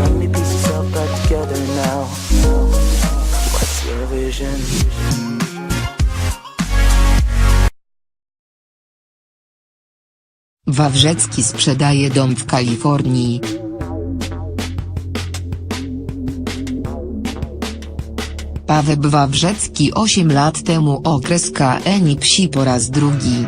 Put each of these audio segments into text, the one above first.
all back together now. What's your vision? Wawrzecki sprzedaje dom w Kalifornii. Paweł Wawrzecki 8 lat temu okres KNI psi po raz drugi.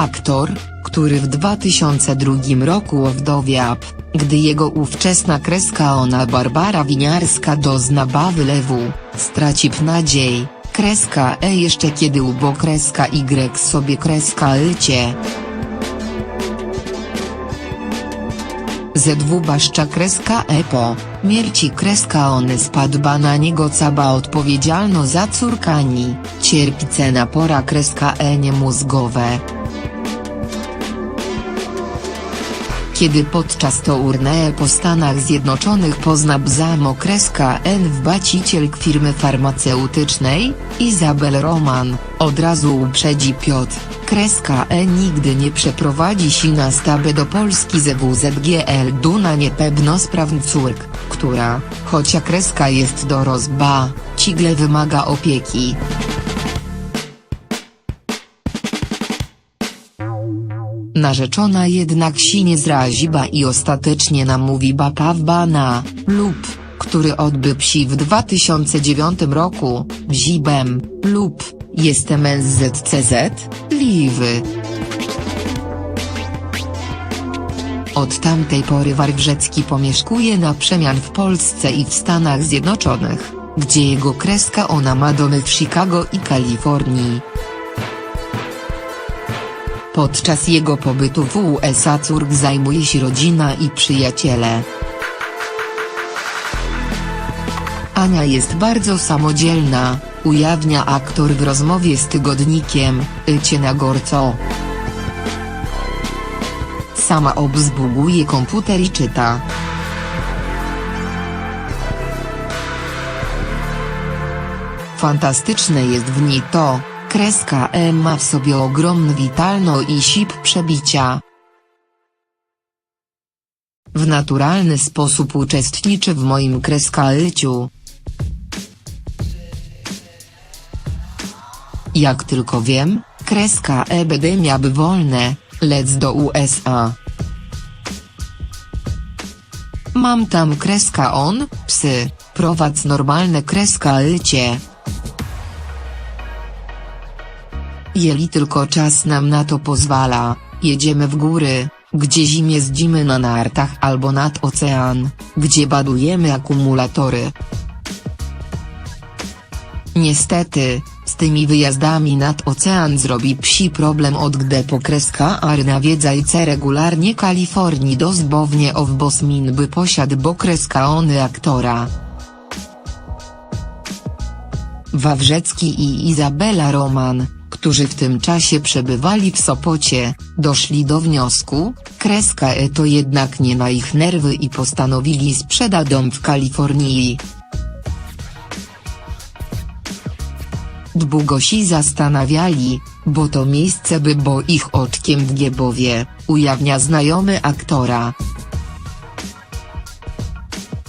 Aktor, który w 2002 roku owdowiał, gdy jego ówczesna kreska ona Barbara Winiarska dozna bawy lewu, straci nadziei, kreska E jeszcze kiedy ubo kreska Y sobie kreska Lcie. ZW Baszcza kreska E po mierci kreska one spadła na niego cała odpowiedzialno za córkani, cierpi cena pora kreska E niemózgowe. Kiedy podczas tournée po Stanach Zjednoczonych poznał zamo kreska N wbaciciel firmy farmaceutycznej, Izabel Roman, od razu uprzedzi Piotr, kreska E nigdy nie przeprowadzi się na stabę do Polski ze WZGL Duna niepewnosprawny córk, która, chocia kreska jest dorosba, cigle wymaga opieki. Narzeczona jednak się nie zraziła i ostatecznie namówi Bapawba na lub, który odbył psi w 2009 roku, Zibem, lub, jestem SZCZ, Liwy. Od tamtej pory Warwrzecki pomieszkuje na przemian w Polsce i w Stanach Zjednoczonych, gdzie jego kreska ona ma domy w Chicago i Kalifornii. Podczas jego pobytu w USA córk zajmuje się rodzina i przyjaciele. Ania jest bardzo samodzielna, ujawnia aktor w rozmowie z tygodnikiem, Ycie na Gorco. Sama obsługuje komputer i czyta. Fantastyczne jest w niej to, kreska E ma w sobie ogromny witalno i sip przebicia. W naturalny sposób uczestniczy w moim kreskalyciu. Jak tylko wiem, kreska E będę miały wolne, lec do USA. Mam tam kreska on, psy, prowadz normalne kreska lycie. Jeli tylko czas nam na to pozwala, jedziemy w góry, gdzie zim jeździmy na nartach albo nad ocean, gdzie badujemy akumulatory. Niestety, z tymi wyjazdami nad ocean zrobi psi problem od gdy pokreska ar nawiedzajce regularnie Kalifornii dozbownie of bosmin by posiadł bo kreska ony aktora. Wawrzecki i Izabela Roman, którzy w tym czasie przebywali w Sopocie, doszli do wniosku, kreska E to jednak nie na ich nerwy i postanowili sprzedać dom w Kalifornii. Długo się zastanawiali, bo to miejsce by było ich oczkiem w Giebowie, ujawnia znajomy aktora.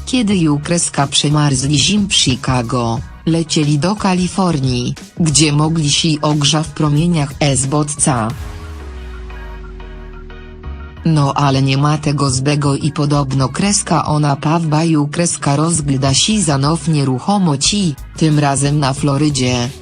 Kiedy Jukreska przemarzli zim w Chicago, lecieli do Kalifornii, gdzie mogli się ogrza w promieniach S-bodca. No ale nie ma tego zbego i podobno kreska ona Pawba Jukreska rozgląda się za now nieruchomo ci, tym razem na Florydzie.